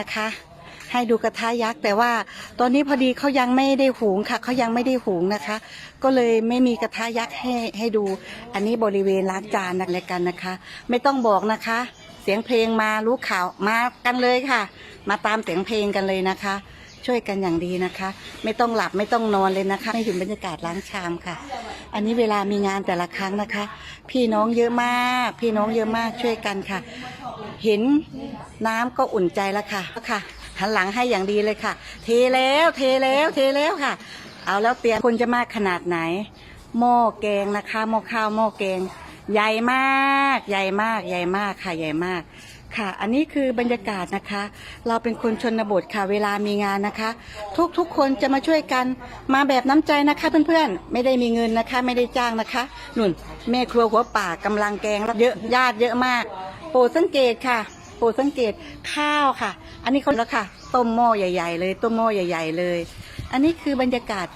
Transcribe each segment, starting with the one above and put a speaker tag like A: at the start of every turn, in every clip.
A: นะคะ ให้ดูกระทะยักษ์ แต่ว่าตอนนี้พอดีเขายังไม่ได้หุงค่ะเขายังไม่ได้หุงนะคะ ก็เลยไม่มีกระทะยักษ์ให้ให้ดู อันนี้บริเวณล้างจานอะไรกันนะคะ ไม่ต้องบอกนะคะ เสียงเพลงมารู้ข่าวมากันเลยค่ะ มาตามเสียงเพลงกันเลยนะคะ ช่วยกันอย่างดีนะคะ ไม่ต้องหลับไม่ต้องนอนเลยนะคะให้เห็นบรรยากาศล้างชามค่ะ อันนี้เวลามีงานแต่ละครั้งนะคะ พี่น้องเยอะมาก พี่น้องเยอะมากช่วยกันค่ะ เห็นน้ำก็อุ่นใจแล้วค่ะค่ะหันหลังให้อย่างดีเลยค่ะ เทแล้วเทแล้วเทแล้วค่ะ เอาแล้วเตรียมคนจะมากขนาดไหน หม้อแกงนะคะหม้อข้าวหม้อแกง ใหญ่มาก ใหญ่มาก ใหญ่มากค่ะใหญ่มากค่ะ อันนี้คือบรรยากาศนะคะ เราเป็นคนชนบทค่ะ เวลามีงานนะคะ ทุกทุกคนจะมาช่วยกัน มาแบบน้ำใจนะคะเพื่อนๆ ไม่ได้มีเงินนะคะ ไม่ได้จ้างนะคะนุ่นแม่ครัวหัวป่ากำลังแกงเยอะญาติเยอะมาก โปรดสังเกตค่ะ โปรดสังเกตข้าวค่ะ อันนี้เขาแล้วค่ะ ต้มหม้อใหญ่ ๆ เลย ต้มหม้อใหญ่ ๆ เลย อันนี้คือบรรยากาศ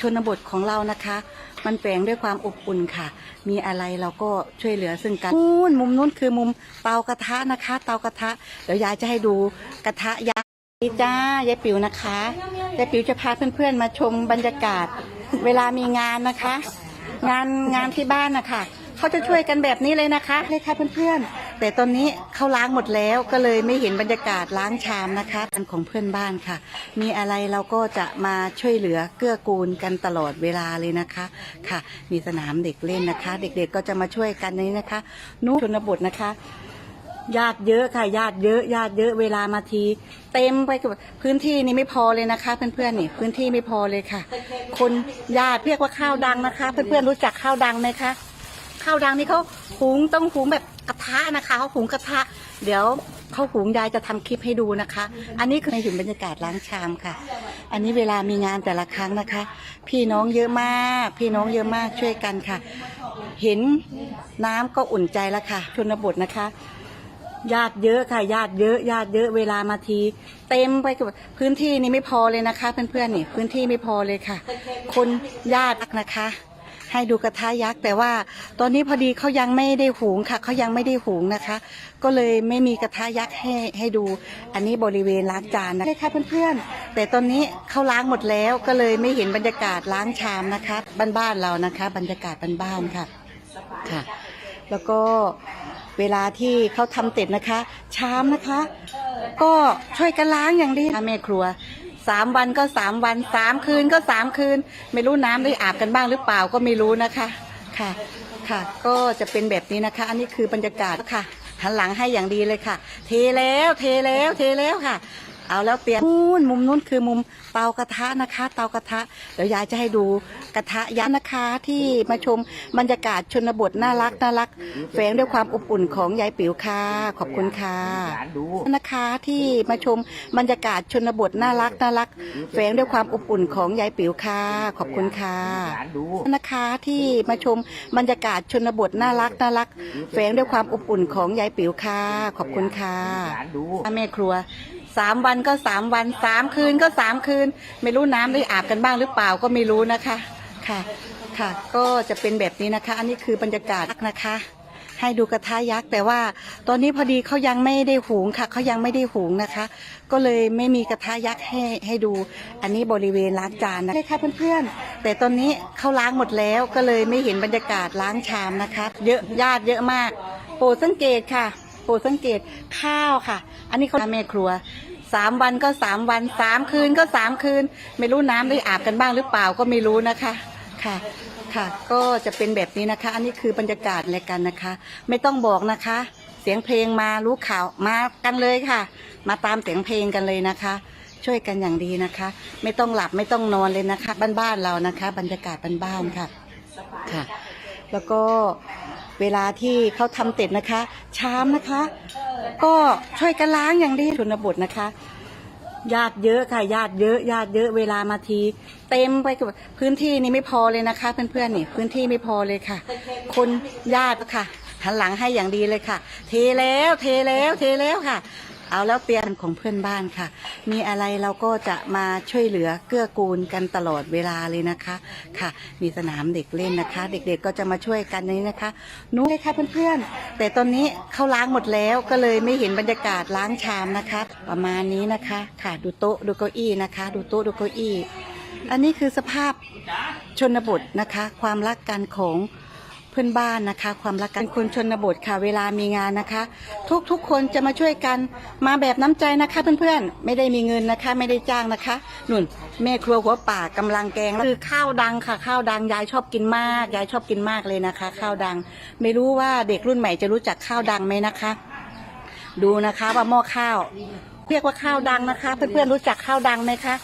A: ชนบทของเรานะคะ มันแฝงด้วยความอบอุ่นค่ะ มีอะไรเราก็ช่วยเหลือซึ่งกันนู่นมุมนู้นคือมุมเตากระทะนะคะ เตากระทะ เดี๋ยวยายจะให้ดูกระทะยักษ์นี่จ้ายายปิ๋วนะคะยายปิ๋วจะพาเพื่อนๆมาชมบรรยากาศ เวลามีงานนะคะ งานงานที่บ้านนะคะเขาจะช่วยกันแบบนี้เลยนะคะเลยค่ะเพื่อนๆ แต่ตอนนี้เขาล้างหมดแล้วก็เลยไม่เห็นบรรยากาศล้างชามนะคะอันของเพื่อนบ้านค่ะ มีอะไรเราก็จะมาช่วยเหลือเกื้อกูลกันตลอดเวลาเลยนะคะค่ะ มีสนามเด็กเล่นนะคะ เด็กๆก็จะมาช่วยกันนี้นะคะนุชนบทนะคะญาติเยอะค่ะญาติเยอะญาติเยอะเวลามาที เต็มไปกับพื้นที่นี่ไม่พอเลยนะคะ เพื่อนๆนี่พื้นที่ไม่พอเลยค่ะ คนญาติเรียกว่าข้าวดังนะคะ เพื่อนๆรู้จักข้าวดังไหมคะข้าวดังนี่เขาหุงต้องหุงแบบ กระทะนะคะเขาหุงกระทะ เดี๋ยวเขาหุงยายจะทำคลิปให้ดูนะคะ อันนี้คือในถึงบรรยากาศล้างชามค่ะ อันนี้เวลามีงานแต่ละครั้งนะคะ พี่น้องเยอะมาก พี่น้องเยอะมากช่วยกันค่ะ เห็นน้ำก็อุ่นใจแล้วค่ะ ชนบทนะคะญาติเยอะค่ะญาติเยอะญาติเยอะเวลามาที เต็มไปกับพื้นที่นี่ไม่พอเลยนะคะ เพื่อนๆนี่พื้นที่ไม่พอเลยค่ะ คนญาตินะคะ ให้ดูกระทะยักษ์ แต่ว่าตอนนี้พอดีเขายังไม่ได้หุงค่ะเขายังไม่ได้หุงนะคะ ก็เลยไม่มีกระทะยักษ์ให้ให้ดู อันนี้บริเวณล้างจานนะค่ะเพื่อนๆ แต่ตอนนี้เขาล้างหมดแล้วก็เลยไม่เห็นบรรยากาศล้างชามนะคะบ้านๆเรานะคะ บรรยากาศบ้านๆค่ะค่ะ แล้วก็เวลาที่เขาทำเสร็จนะคะ ชามนะคะ ก็ช่วยกันล้างอย่างดีนะแม่ครัว สามวันก็สามวันสามคืนก็สามคืน ไม่รู้น้ำได้อาบกันบ้างหรือเปล่าก็ไม่รู้นะคะค่ะค่ะ ก็จะเป็นแบบนี้นะคะ อันนี้คือบรรยากาศค่ะหันหลังให้อย่างดีเลยค่ะ เทแล้วเทแล้วเทแล้วค่ะ เอาแล้วเตรียมนู่นมุมนู้นคือมุมเตากระทะนะคะ เตากระทะเดี๋ยวยายจะให้ดูกระทะยักษ์นะคะที่มาชมบรรยากาศชนบทน่ารักน่ารักแฝงด้วยความอบอุ่นของยายปิ๋วค่ะขอบคุณค่ะ
B: หลานดู
A: นะคะที่มาชมบรรยากาศชนบทน่ารักน่ารักแฝงด้วยความอบอุ่นของยายปิ๋วค่ะขอบคุณค่ะ
B: หลานดู
A: นะคะที่มาชมบรรยากาศชนบทน่ารักน่ารักแฝงด้วยความอบอุ่นของยายปิ๋วค่ะขอบคุณค่ะ
B: หลานดู
A: แม่ครัว สามวันก็สามวันสามคืนก็สามคืน ไม่รู้น้ำได้อาบกันบ้างหรือเปล่าก็ไม่รู้นะคะค่ะค่ะก็จะเป็นแบบนี้นะคะ อันนี้คือบรรยากาศนะคะ ให้ดูกระทะยักษ์แต่ว่าตอนนี้พอดีเขายังไม่ได้หุงค่ะเขายังไม่ได้หุงนะคะ ก็เลยไม่มีกระทะยักษ์ให้ให้ดู อันนี้บริเวณล้างจานนะค่ะเพื่อนๆ แต่ตอนนี้เขาล้างหมดแล้วก็เลยไม่เห็นบรรยากาศล้างชามนะคะ เยอะญาติเยอะมาก โปรดสังเกตค่ะ โปรดสังเกตข้าวค่ะ อันนี้เขาแม่ครัว สามวันก็สามวันสามคืนก็สามคืน ไม่รู้น้ำได้อาบกันบ้างหรือเปล่าก็ไม่รู้นะคะค่ะ ค่ะ ก็จะเป็นแบบนี้นะคะ อันนี้คือบรรยากาศรายการนะคะ ไม่ต้องบอกนะคะ เสียงเพลงมารู้ข่าวมากันเลยค่ะ มาตามเสียงเพลงกันเลยนะคะ ช่วยกันอย่างดีนะคะ ไม่ต้องหลับไม่ต้องนอนเลยนะคะ บ้านๆเรานะคะ บรรยากาศบ้านๆค่ะค่ะ แล้วก็เวลาที่เขาทำเสร็จนะคะชามนะคะ ก็ช่วยกันล้างอย่างดีชนบทนะคะ ญาติเยอะค่ะญาติเยอะญาติเยอะเวลามาที เต็มไปกับพื้นที่นี่ไม่พอเลยนะคะ เพื่อนๆนี่พื้นที่ไม่พอเลยค่ะ คนญาติค่ะหันหลังให้อย่างดีเลยค่ะ เทแล้ว เทแล้ว เทแล้วค่ะ เอาแล้วเตียมของเพื่อนบ้านค่ะ มีอะไรเราก็จะมาช่วยเหลือเกื้อกูลกันตลอดเวลาเลยนะคะค่ะ มีสนามเด็กเล่นนะคะ เด็กๆก็จะมาช่วยกันนี้นะคะนู้นเลยค่ะเพื่อนๆแต่ตอนนี้เขาล้างหมดแล้วก็เลยไม่เห็นบรรยากาศล้างชามนะคะ ประมาณนี้นะคะค่ะดูโต๊ะดูเก้าอี้นะคะ ดูโต๊ะดูเก้าอี้ อันนี้คือสภาพชนบทนะคะ ความรักกันของ พื่อนบ้านนะคะ ความรักกันคนชนบทค่ะเวลามีงานนะคะ ทุกทุกคนจะมาช่วยกันมาแบบน้ำใจนะคะเพื่อนๆไม่ได้มีเงินนะคะ ไม่ได้จ้างนะคะนุ่นแม่ครัวหัวป่ากำลังแกงคือข้าวดังค่ะ ข้าวดังยายชอบกินมากยายชอบกินมากเลยนะคะ ข้าวดัง ไม่รู้ว่าเด็กรุ่นใหม่จะรู้จักข้าวดังไหมนะคะ ดูนะคะว่าหม้อข้าว เรียกว่าข้าวดังนะคะ เพื่อนๆรู้จักข้าวดังไหมคะ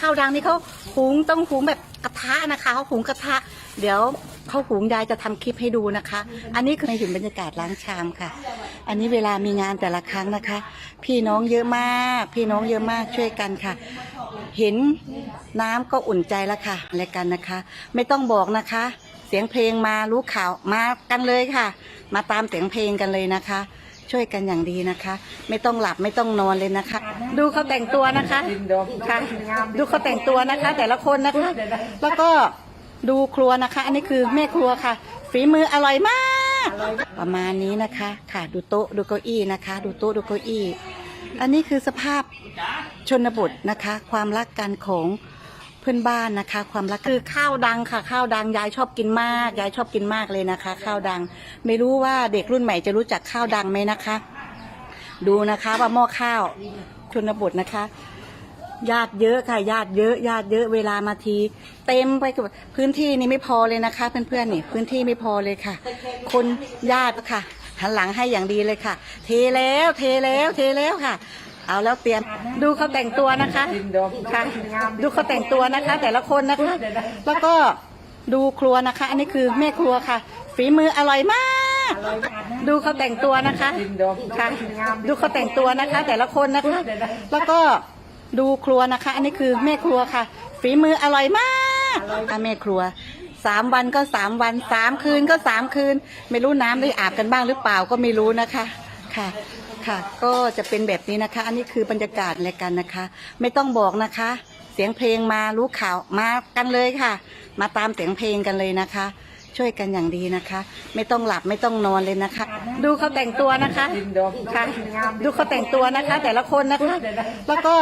A: ข้าวดังนี่เขาหุงต้องหุงแบบกระทะนะคะเขาหุงกระทะ เดี๋ยว เขาหุงยายจะทำคลิปให้ดูนะคะ อันนี้คือในเห็นบรรยากาศล้างชามค่ะ อันนี้เวลามีงานแต่ละครั้งนะคะ พี่น้องเยอะมาก พี่น้องเยอะมากช่วยกันค่ะ เห็นน้ำก็อุ่นใจแล้วค่ะอะไรกันนะคะ ไม่ต้องบอกนะคะ เสียงเพลงมารู้ข่าวมากันเลยค่ะ มาตามเสียงเพลงกันเลยนะคะ ช่วยกันอย่างดีนะคะ ไม่ต้องหลับไม่ต้องนอนเลยนะคะ ดูเขาแต่งตัวนะคะค่ะดูเขาแต่งตัวนะคะ แต่ละคนนะคะ แล้วก็ ดูครัวนะคะ อันนี้คือแม่ครัวค่ะ ฝีมืออร่อยมาก ประมาณนี้นะคะ ค่ะ ดูโต๊ะดูเก้าอี้นะคะ ดูโต๊ะดูเก้าอี้ อันนี้คือสภาพชนบทนะคะ ความรักกันของเพื่อนบ้านนะคะ ความรักคือข้าวดังค่ะ ข้าวดังยายชอบกินมากยายชอบกินมากเลยนะคะ ข้าวดัง ไม่รู้ว่าเด็กรุ่นใหม่จะรู้จักข้าวดังไหมนะคะ ดูนะคะว่าหม้อข้าวชนบทนะคะ ญาติเยอะค่ะญาติเยอะญาติเยอะเวลามาที เต็มไปกับพื้นที่นี่ไม่พอเลยนะคะ เพื่อนๆนี่พื้นที่ไม่พอเลยค่ะ คนญาติค่ะหันหลังให้อย่างดีเลยค่ะ เทแล้วเทแล้วเทแล้วค่ะ เอาแล้วเตรียมดูเขาแต่งตัวนะคะค่ะ ดูเขาแต่งตัวนะคะ แต่ละคนนะคะ แล้วก็ดูครัวนะคะ อันนี้คือแม่ครัวค่ะ ฝีมืออร่อยมาก ดูเขาแต่งตัวนะคะค่ะ ดูเขาแต่งตัวนะคะ แต่ละคนนะคะ แล้วก็ ดูครัวนะคะ อันนี้คือแม่ครัวค่ะ ฝีมืออร่อยมากอะแม่ครัวสามวันก็สามวันสามคืนก็สามคืน ไม่รู้น้ำได้อาบกันบ้างหรือเปล่าก็ไม่รู้นะคะค่ะค่ะ ก็จะเป็นแบบนี้นะคะ อันนี้คือบรรยากาศรายการนะคะ ไม่ต้องบอกนะคะ เสียงเพลงมารู้ข่าวมากันเลยค่ะ มาตามเสียงเพลงกันเลยนะคะ ช่วยกันอย่างดีนะคะ ไม่ต้องหลับไม่ต้องนอนเลยนะคะ ดูเขาแต่งตัวนะคะค่ะดูเขาแต่งตัวนะคะ แต่ละคนนะคะ แล้วก็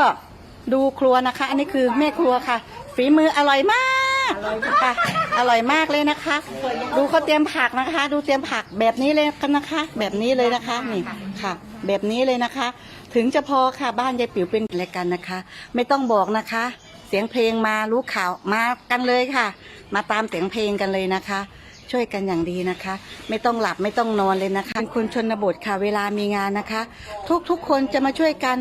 A: ดูครัวนะคะ อันนี้คือแม่ครัวค่ะ ฝีมืออร่อยมากค่ะอร่อยมากเลยนะคะ ดูเขาเตรียมผักนะคะ ดูเตรียมผักแบบนี้เลยกันนะคะ แบบนี้เลยนะคะนี่ค่ะ แบบนี้เลยนะคะ ถึงจะพอค่ะบ้านยายปิ๋วเป็นรายการนะคะ ไม่ต้องบอกนะคะ เสียงเพลงมารู้ข่าวมากันเลยค่ะ มาตามเสียงเพลงกันเลยนะคะ ช่วยกันอย่างดีนะคะ ไม่ต้องหลับไม่ต้องนอนเลยนะคะคนชนบทค่ะเวลามีงานนะคะ ทุกทุกคนจะมาช่วยกัน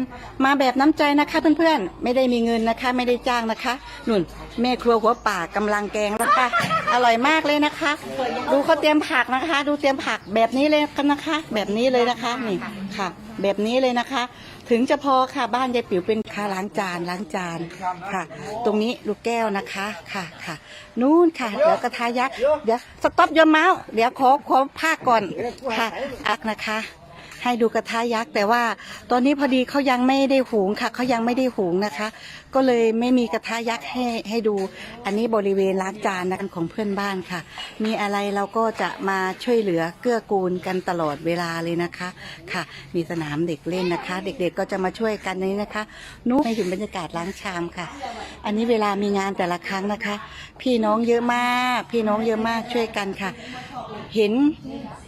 A: มาแบบน้ำใจนะคะเพื่อนๆไม่ได้มีเงินนะคะ ไม่ได้จ้างนะคะนุ่น แม่ครัวหัวป่ากำลังแกงแล้วค่ะอร่อยมากเลยนะคะ ดูเขาเตรียมผักนะคะ ดูเตรียมผักแบบนี้เลยกันนะคะ แบบนี้เลยนะคะนี่ค่ะ แบบนี้เลยนะคะ ถึงจะพอค่ะบ้านยายปิ๋วเป็นค่าล้างจานล้างจานค่ะ ตรงนี้ลูกแก้วนะคะค่ะค่ะ นู่นค่ะเดี๋ยวกระทายักษ์เดี๋ยวสต็อปยนเมาส์เดี๋ยวขอขอผ้าก่อนค่ะอักนะคะ ให้ดูกระทะยักษ์ แต่ว่าตอนนี้พอดีเขายังไม่ได้หุงค่ะเขายังไม่ได้หุงนะคะ ก็เลยไม่มีกระทะยักษ์ให้ให้ดู อันนี้บริเวณล้างจานนะของเพื่อนบ้านค่ะ มีอะไรเราก็จะมาช่วยเหลือเกื้อกูลกันตลอดเวลาเลยนะคะค่ะ มีสนามเด็กเล่นนะคะ เด็กๆก็จะมาช่วยกันนี้นะคะนู้นให้เห็นบรรยากาศล้างชามค่ะ อันนี้เวลามีงานแต่ละครั้งนะคะ พี่น้องเยอะมาก พี่น้องเยอะมากช่วยกันค่ะ เห็น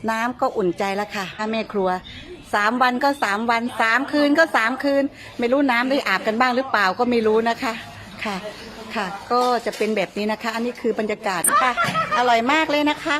A: น้ำก็อุ่นใจแล้วค่ะถ้าแม่ครัว สามวันก็สามวันสามคืนก็สามคืน ไม่รู้น้ำได้อาบกันบ้างหรือเปล่าก็ไม่รู้นะคะค่ะ ค่ะ ก็จะเป็นแบบนี้นะคะ อันนี้คือบรรยากาศค่ะ อร่อยมากเลยนะคะ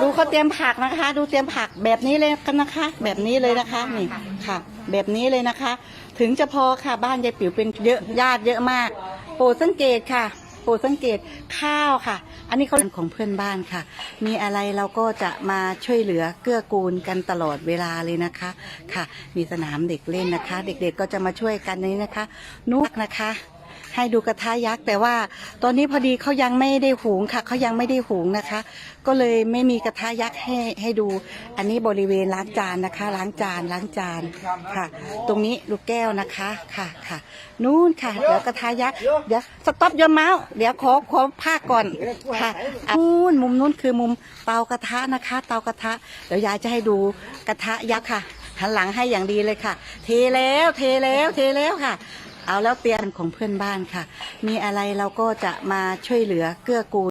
A: ดูเขาเตรียมผักนะคะ ดูเตรียมผักแบบนี้เลยกันนะคะ แบบนี้เลยนะคะนี่ค่ะ แบบนี้เลยนะคะ ถึงจะพอค่ะบ้านยายปิ๋วเป็นเยอะญาติเยอะมาก โปรดสังเกตค่ะ โปรดสังเกตข้าวค่ะ อันนี้เขาของเพื่อนบ้านค่ะ มีอะไรเราก็จะมาช่วยเหลือเกื้อกูลกันตลอดเวลาเลยนะคะค่ะ มีสนามเด็กเล่นนะคะ เด็กๆก็จะมาช่วยกันนี้นะคะนุกนะคะ ให้ดูกระทะยักษ์ แต่ว่าตอนนี้พอดีเขายังไม่ได้หุงค่ะเขายังไม่ได้หุงนะคะ ก็เลยไม่มีกระทะยักษ์ให้ให้ดู อันนี้บริเวณล้างจานนะคะ ล้างจานล้างจานค่ะ ตรงนี้ลูกแก้วนะคะค่ะค่ะ นู่นค่ะเดี๋ยวกระทะยักษ์เดี๋ยวสต็อปยนเมาส์เดี๋ยวขอขอผ้าก่อนค่ะนู่นมุมนู้นคือมุมเตากระทะนะคะ เตากระทะเดี๋ยวยายจะให้ดูกระทะยักษ์ค่ะหันหลังให้อย่างดีเลยค่ะ เทแล้วเทแล้วเทแล้วค่ะ เอาแล้วเตียมของเพื่อนบ้านค่ะ มีอะไรเราก็จะมาช่วยเหลือเกื้อกูล